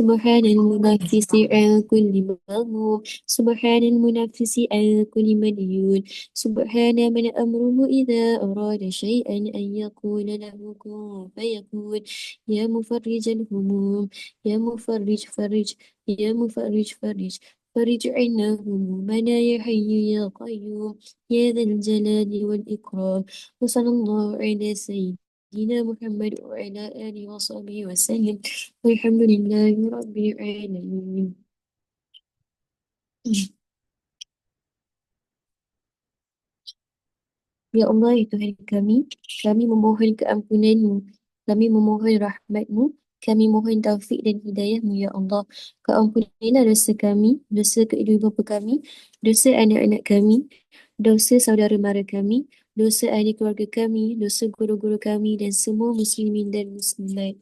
سبحان المنفس عن كل مغموم سبحان المنفس عن كل مديون. سبحان من أمره إذا أراد شيئا أن يقول له كن فيكون. يا مفرج الهموم يا مفرج فرج يا مفرج فرج فرج عنا همومنا يا حي يا قيوم. يا ذا الجلال والإكرام. وصلى الله على سيدنا محمد وعلى آله وصحبه وسلم والحمد لله رب العالمين Ya Allah, ya Tuhan kami, kami memohon keampunan-Mu, kami memohon rahmat-Mu, kami mohon taufik dan hidayah-Mu, Ya Allah. Keampunilah dosa kami, dosa kedua bapa kami, dosa anak-anak kami, dosa saudara mara kami, dosa ahli keluarga kami, dosa guru-guru kami dan semua muslimin dan muslimat.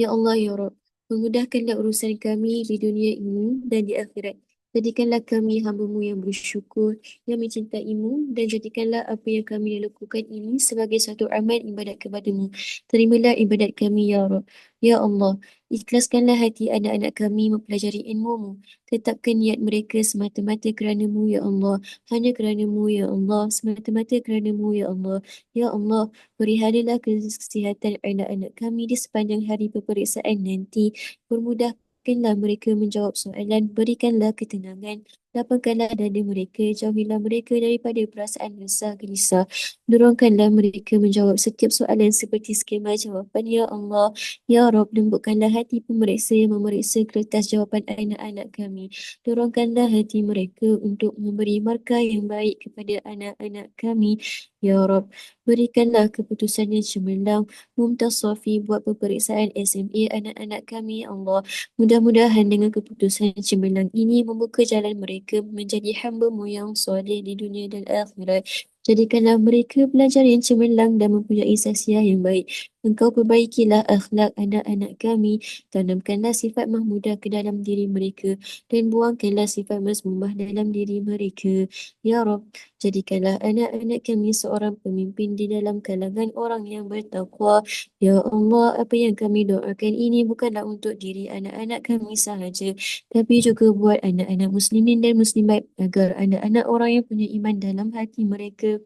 Ya Allah, Ya Rabb, memudahkanlah urusan kami di dunia ini dan di akhirat. Jadikanlah kami hamba-Mu yang bersyukur, yang mencintai-Mu dan jadikanlah apa yang kami lakukan ini sebagai satu amal ibadat kepada-Mu. Terimalah ibadat kami, Ya Rabb. Ya Allah, ikhlaskanlah hati anak-anak kami mempelajari ilmu-Mu. Tetapkan niat mereka semata-mata kerana-Mu, Ya Allah. Hanya kerana-Mu, Ya Allah. Semata-mata kerana-Mu, Ya Allah. Ya Allah, perihalilah kesihatan anak-anak kami di sepanjang hari peperiksaan nanti. Permudah Berikanlah mereka menjawab soalan, berikanlah ketenangan, lapangkanlah dada mereka, jauhilah mereka daripada perasaan resah gelisah. Dorongkanlah mereka menjawab setiap soalan seperti skema jawapan, Ya Allah. Ya Rabb, lembutkanlah hati pemeriksa yang memeriksa kertas jawapan anak-anak kami. Dorongkanlah hati mereka untuk memberi markah yang baik kepada anak-anak kami. Ya Rabb, berikanlah keputusan yang cemerlang, mumtaz sofi buat peperiksaan SMA anak-anak kami, Ya Allah. Mudah-mudahan dengan keputusan cemerlang ini membuka jalan mereka menjadi hamba-Mu yang soleh di dunia dan akhirat. Jadikanlah mereka belajar yang cemerlang dan mempunyai saksiah yang baik. Engkau perbaikilah akhlak anak-anak kami, tanamkanlah sifat mahmudah ke dalam diri mereka dan buangkanlah sifat mazmumah dalam diri mereka. Ya Rabb, jadikanlah anak-anak kami seorang pemimpin di dalam kalangan orang yang bertakwa. Ya Allah, apa yang kami doakan ini bukanlah untuk diri anak-anak kami sahaja, tapi juga buat anak-anak muslimin dan muslimat agar anak-anak orang yang punya iman dalam hati mereka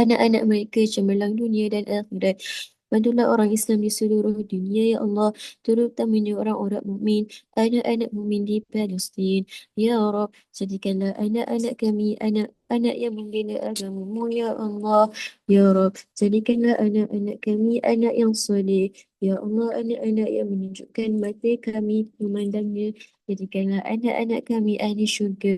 anak-anak mereka cemerlang dunia dan akhirat. Bantulah orang Islam di seluruh dunia, Ya Allah, terutamanya orang-orang mukmin, anak-anak mukmin di Palestin. Ya Rabb, jadikanlah anak-anak kami anak-anak yang membina agamamu, Ya Allah. Ya Rabb, jadikanlah anak-anak kami anak yang soleh. Ya Allah, anak-anak yang menunjukkan mata kami memandangnya. Jadikanlah anak-anak kami ahli syurga.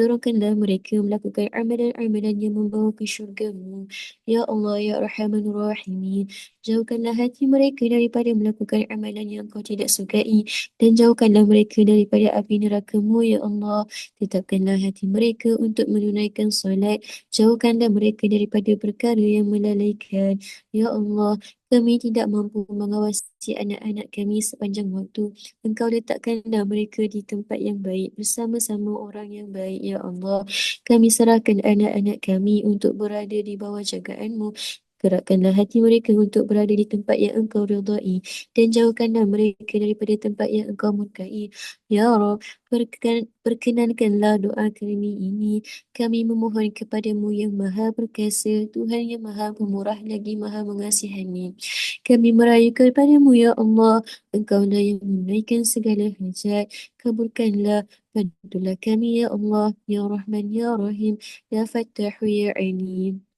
Dorongkanlah mereka melakukan amalan-amalan yang membawa ke syurgamu. Ya Allah, Ya Rahman Rahimin. Jauhkanlah hati mereka daripada melakukan amalan yang kau tidak sukai. Dan jauhkanlah mereka daripada api nerakamu, Ya Allah. Tetapkanlah hati mereka untuk menunaikan solat. Jauhkanlah mereka daripada perkara yang melalaikan. Ya Allah, kami tidak mampu mengawasi anak-anak kami sepanjang waktu. Engkau letakkanlah mereka di tempat yang baik bersama-sama orang yang baik, Ya Allah. Kami serahkan anak-anak kami untuk berada di bawah jagaan-Mu. Gerakkanlah hati mereka untuk berada di tempat yang engkau redai dan jauhkanlah mereka daripada tempat yang engkau murkai. Ya Rabb, berkenan, berkenankanlah doa kami ini. Kami memohon kepadamu yang maha perkasa, Tuhan yang maha pemurah lagi maha mengasihani. Kami merayu kepadamu ya Allah, engkaulah yang menunaikan segala hajat. Kabulkanlah, bantulah kami ya Allah, ya Rahman, ya Rahim, ya Fattahu, ya Alim.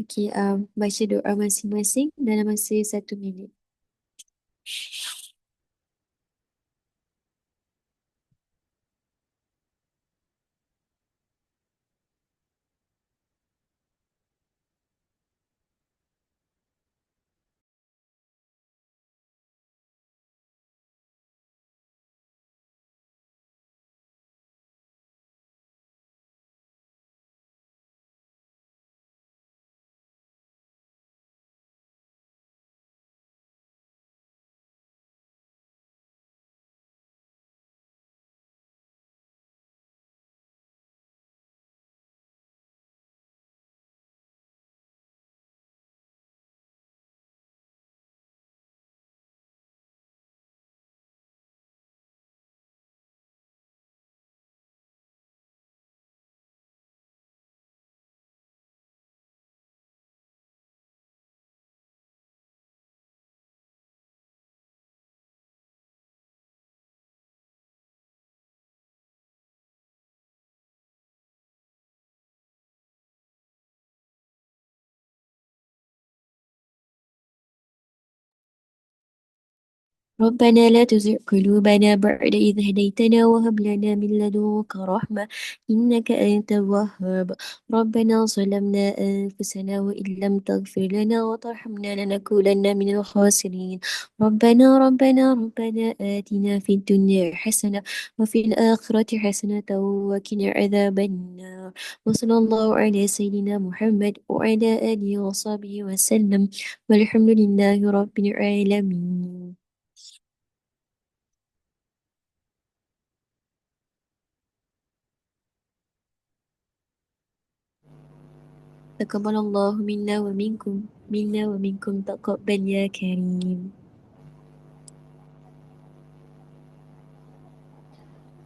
Okey, um, baca doa masing-masing dalam masa satu minit. ربنا لا تزغ قلوبنا بعد إذ هديتنا وهب لنا من لدنك رحمة إنك أنت الوهاب. ربنا ظلمنا أنفسنا وإن لم تغفر لنا وترحمنا لنكونن من الخاسرين. ربنا ربنا ربنا آتنا في الدنيا حسنة وفي الآخرة حسنة وقنا عذاب النار. وصلى الله على سيدنا محمد وعلى آله وصحبه وسلم. والحمد لله رب العالمين. Taqabbalallahu minna wa minkum minna wa minkum تقبل ya karim.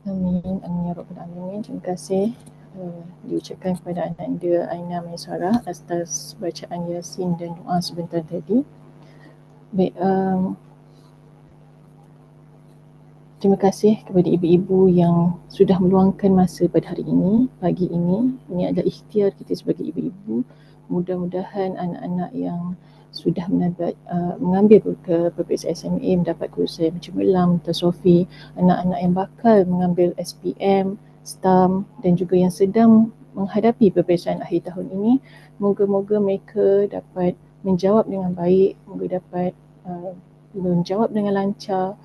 Amin, amin ya rabbal alamin. Terima kasih uh, diucapkan kepada anak anda Aina Maisara atas bacaan Yasin dan doa sebentar tadi. Baik, um, terima kasih kepada ibu-ibu yang sudah meluangkan masa pada hari ini, pagi ini. Ini adalah ikhtiar kita sebagai ibu-ibu. Mudah-mudahan anak-anak yang sudah mendapat, uh, mengambil ke PPS SMA mendapat kursus macam Melam, Tasofi, anak-anak yang bakal mengambil SPM, STAM dan juga yang sedang menghadapi peperiksaan akhir tahun ini, moga-moga mereka dapat menjawab dengan baik, moga dapat uh, menjawab dengan lancar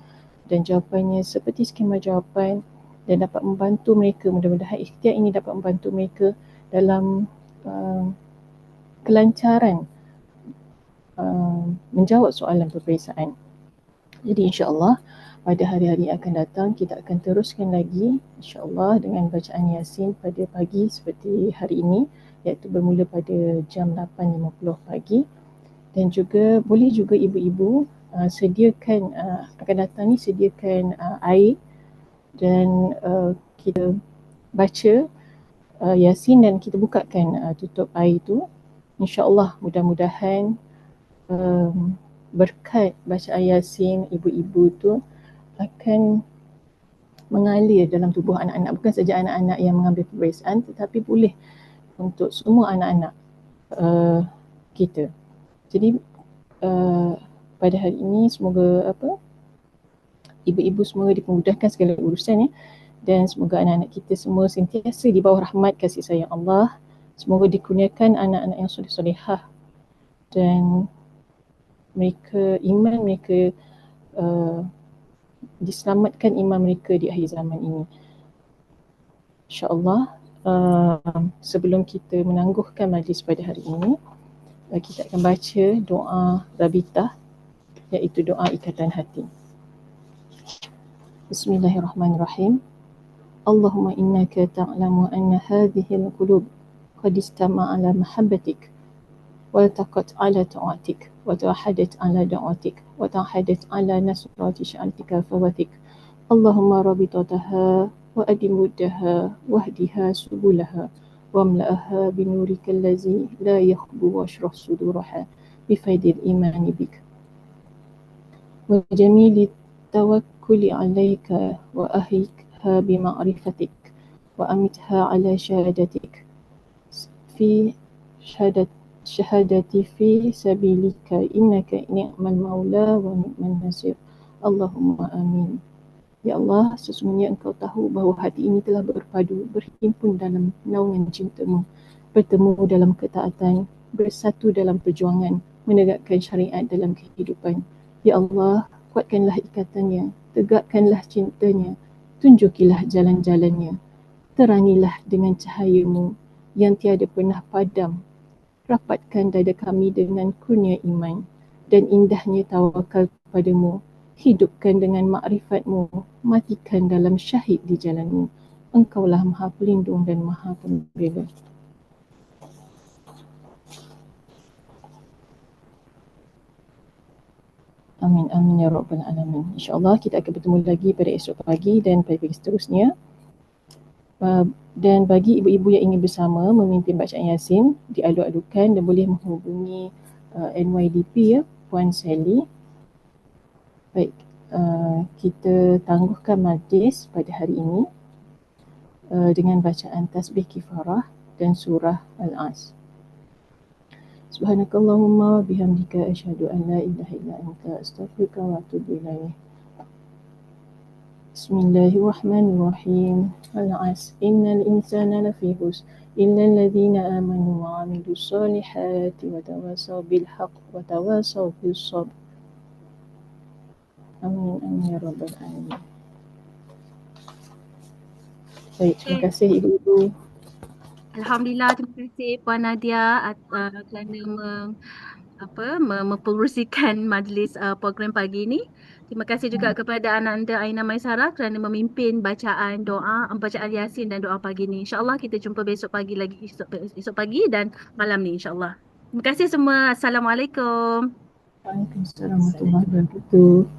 dan jawapannya seperti skema jawapan dan dapat membantu mereka, mudah-mudahan ikhtiar ini dapat membantu mereka dalam uh, kelancaran uh, menjawab soalan peperiksaan. Jadi insyaAllah pada hari-hari akan datang kita akan teruskan lagi insyaAllah dengan bacaan Yasin pada pagi seperti hari ini iaitu bermula pada jam 8.50 pagi dan juga boleh juga ibu-ibu uh, sediakan uh, akan datang ni sediakan uh, air dan uh, kita baca uh, Yasin dan kita bukakan uh, tutup air itu insyaAllah mudah-mudahan um, berkat bacaan Yasin ibu-ibu tu akan mengalir dalam tubuh anak-anak bukan saja anak-anak yang mengambil peperiksaan tetapi boleh untuk semua anak-anak uh, kita. Jadi uh, pada hari ini semoga apa ibu-ibu semoga dipermudahkan segala urusan ya dan semoga anak-anak kita semua sentiasa di bawah rahmat kasih sayang Allah. Semoga dikurniakan anak-anak yang soleh-solehah dan mereka iman mereka uh, diselamatkan iman mereka di akhir zaman ini. InsyaAllah uh, sebelum kita menangguhkan majlis pada hari ini uh, kita akan baca doa Rabitah iaitu doa ikatan hati. Bismillahirrahmanirrahim. Allahumma innaka ta'lamu anna hadhihi al-qulub qad istama'a ala mahabbatik والتقت على طاعتك وتوحدت على دعوتك وتوحدت على نصرة شأنتك فوتك اللهم رابطتها وأدم ودها واهدها سبلها واملأها بنورك الذي لا يخبو واشرح صدورها بفيد الإيمان بك وجميل التوكل عليك وأهيكها بمعرفتك وأمتها على شهادتك في شهادة syahadati fi sabilika innaka ni'mal maula wa ni'mal nasir. Allahumma amin. Ya Allah, sesungguhnya engkau tahu bahawa hati ini telah berpadu, berhimpun dalam naungan cintamu, bertemu dalam ketaatan, bersatu dalam perjuangan, menegakkan syariat dalam kehidupan. Ya Allah, kuatkanlah ikatannya, tegakkanlah cintanya, tunjukilah jalan-jalannya, terangilah dengan cahayamu yang tiada pernah padam rapatkan dada kami dengan kurnia iman dan indahnya tawakal kepadamu. Hidupkan dengan makrifatmu, matikan dalam syahid di jalanmu. Engkaulah maha pelindung dan maha pembela. Amin, amin ya rabbal alamin. InsyaAllah kita akan bertemu lagi pada esok pagi dan pada pagi seterusnya. Uh, dan bagi ibu-ibu yang ingin bersama memimpin bacaan Yasin dialu-alukan dan boleh menghubungi uh, NYDP ya Puan Sally. Baik, uh, kita tangguhkan majlis pada hari ini uh, dengan bacaan tasbih kifarah dan surah Al-As. Subhanakallahumma bihamdika asyhadu an la ilaha illa anta astaghfiruka wa atubu ilaik. Bismillahirrahmanirrahim. Al-As. Innal insana lafi hus. Illa alladhina amanu wa amilu salihati wa tawasaw bil haqq wa tawasaw bis sabr. Amin. Amin. Ya Rabbal Alamin. Baik, terima kasih Ibu-Ibu. Alhamdulillah, terima kasih Puan Nadia uh, kerana me, apa, mempengerusikan majlis uh, program pagi ini. Terima kasih juga kepada anak anda Aina Maisara kerana memimpin bacaan doa, bacaan Yasin dan doa pagi ini. InsyaAllah kita jumpa besok pagi lagi, esok, esok pagi dan malam ni insyaAllah. Terima kasih semua. Assalamualaikum. Waalaikumsalam warahmatullahi wabarakatuh.